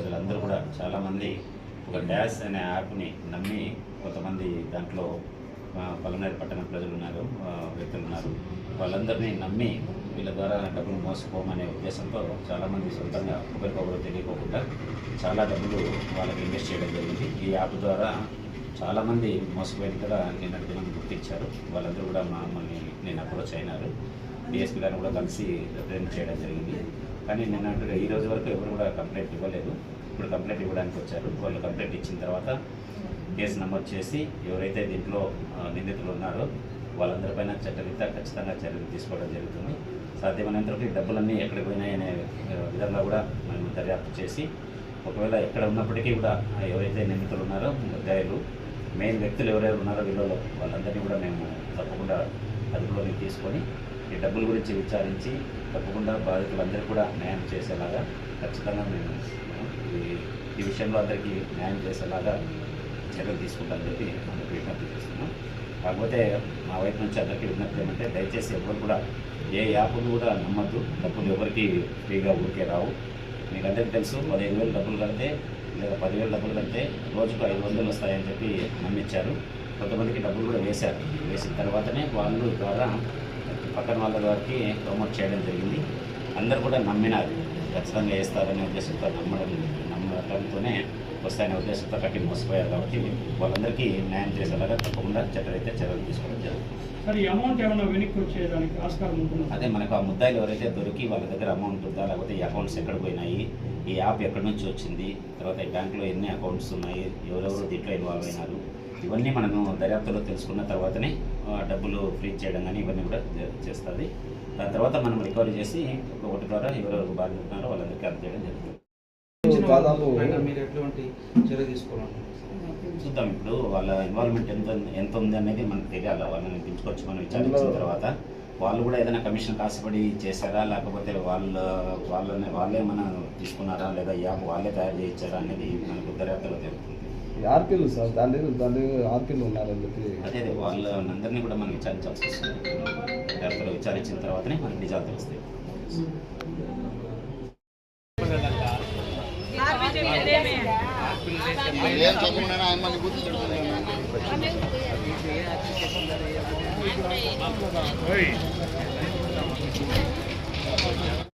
ప్రజలందరూ కూడా చాలామంది ఒక డ్యాష్ అనే యాప్ని నమ్మి కొంతమంది దాంట్లో ఆ, పలనేరు పట్టణ ప్రజలు ఉన్నారు వ్యక్తులు ఉన్నారు. వాళ్ళందరినీ నమ్మి వీళ్ళ ద్వారా డబ్బులు మోసపోమనే ఉద్దేశంతో చాలామంది సొంతంగా ఒకరికొకరు తెలియకోకుండా చాలా డబ్బులు వాళ్ళకి ఇన్వెస్ట్ చేయడం జరిగింది. ఈ యాప్ ద్వారా చాలామంది మోసపోయిన కూడా నిన్నటి దినం గుర్తించారు. వాళ్ళందరూ కూడా మమ్మల్ని నేను అప్రోచ్ అయినారు. డిఎస్పీ గారిని కూడా కలిసి రిప్రజెంట్ చేయడం జరిగింది. కానీ నిన్న ఈ రోజు వరకు ఎవరు కూడా కంప్లైంట్ ఇవ్వలేదు. ఇప్పుడు కంప్లైంట్ ఇవ్వడానికి వచ్చారు. వాళ్ళు కంప్లైంట్ ఇచ్చిన తర్వాత కేసు నమోదు చేసి ఎవరైతే దీంట్లో నిందితులు ఉన్నారో వాళ్ళందరిపైన చట్టరీత్యా ఖచ్చితంగా చర్యలు తీసుకోవడం జరుగుతుంది. సాధ్యమైనంత వరకు డబ్బులన్నీ ఎక్కడికి పోయినాయనే విధంగా కూడా మేము దర్యాప్తు చేసి ఒకవేళ ఎక్కడ ఉన్నప్పటికీ కూడా ఎవరైతే నిందితులు ఉన్నారో ముద్దాయిలు మెయిన్ వ్యక్తులు ఎవరెవరు ఉన్నారో వీళ్ళలో వాళ్ళందరినీ కూడా మేము తప్పకుండా అదుపులోకి తీసుకొని ఈ డబ్బుల గురించి విచారించి తప్పకుండా బాధితులందరూ కూడా న్యాయం చేసేలాగా ఖచ్చితంగా మేము ఈ- ఈ విషయంలో అందరికీ న్యాయం చేసేలాగా చర్యలు తీసుకుంటామని చెప్పి అందరికీ విజ్ఞప్తి చేస్తున్నాం. కాకపోతే మా వైపు నుంచి అందరికీ విజ్ఞప్తి ఏమంటే దయచేసి ఎవరు కూడా ఏ యాప్ను కూడా నమ్మద్దు. డబ్బులు ఎవరికి ఫ్రీగా ఊరికే రావు. మీకు అందరికీ తెలుసు పదిహేను వేలు డబ్బులు కడితే లేదా పదివేలు డబ్బులు కడితే రోజుకు ఐదు వందలు వస్తాయని చెప్పి నమ్మించారు. కొంతమందికి డబ్బులు కూడా వేశారు. వేసిన తర్వాతనే వాళ్ళు ద్వారా పక్కన వాళ్ళ వారికి ప్రమోట్ చేయడం జరిగింది. అందరు కూడా నమ్మినారు. ఖచ్చితంగా వేస్తారనే ఉద్దేశంతో నమ్మడం నమ్మడంతోనే వస్తాయనే ఉద్దేశంతో కట్టి మోసపోయారు కాబట్టి వాళ్ళందరికీ న్యాయం చేసేలాగా తప్పకుండా చట్టరైతే చర్యలు తీసుకోవడం జరుగుతుంది. సార్ ఈ అమౌంట్ ఏమైనా వెనక్కి వచ్చేదానికి ఆస్కారం ఉంటుందా? అదే మనకు ఆ ముద్దాయిలు ఎవరైతే దొరికి వాళ్ళ దగ్గర అమౌంట్ ఉందా లేకపోతే ఈ అకౌంట్స్ ఎక్కడ పోయినాయి ఈ యాప్ ఎక్కడి నుంచి వచ్చింది తర్వాత ఈ బ్యాంకులో ఎన్ని అకౌంట్స్ ఉన్నాయి ఎవరెవరు దీంట్లో ఇన్వాల్వ్ అయినారు ఇవన్నీ మనము దర్యాప్తులో తెలుసుకున్న తర్వాతనే డబ్బులు ఫ్రీ చేయడం కానీ ఇవన్నీ కూడా చేస్తుంది. దాని తర్వాత మనం రికవరీ చేసి ఒకటి ద్వారా ఎవరెవరు బాధ్యత ఉన్నారో వాళ్ళందరికీ అందజేయడం జరుగుతుంది. దాదాపు పైన మీరు ఎటువంటి చర్య చూద్దాం. ఇప్పుడు వాళ్ళ ఇన్వాల్వ్మెంట్ ఎంత ఉంది- ఎంత ఉంది అనేది మనకు తెలియాలి? వాళ్ళని పిలుచుకొచ్చి మనం విచారించిన తర్వాత. వాళ్ళు కూడా ఏదైనా కమిషన్ కాసుపడి చేశారా? లేకపోతే వాళ్ళ వాళ్ళని వాళ్ళే మన తీసుకున్నారా? లేదా ఈ యాప్ వాళ్ళే తయారు చేయించారా? అనేది మనకు దర్యాప్తులో తెలుస్తుంది. ఆర్పీలు సార్ దాని దగ్గర దాని దగ్గర ఆర్పీలు ఉన్నారని చెప్పి. అదే అదే వాళ్ళందరినీ కూడా మనం విచారించాల్సి వస్తుంది. దర్యాప్తులో విచారించిన తర్వాతనే మనకి నిజాలు తెలుస్తాయి. ఏం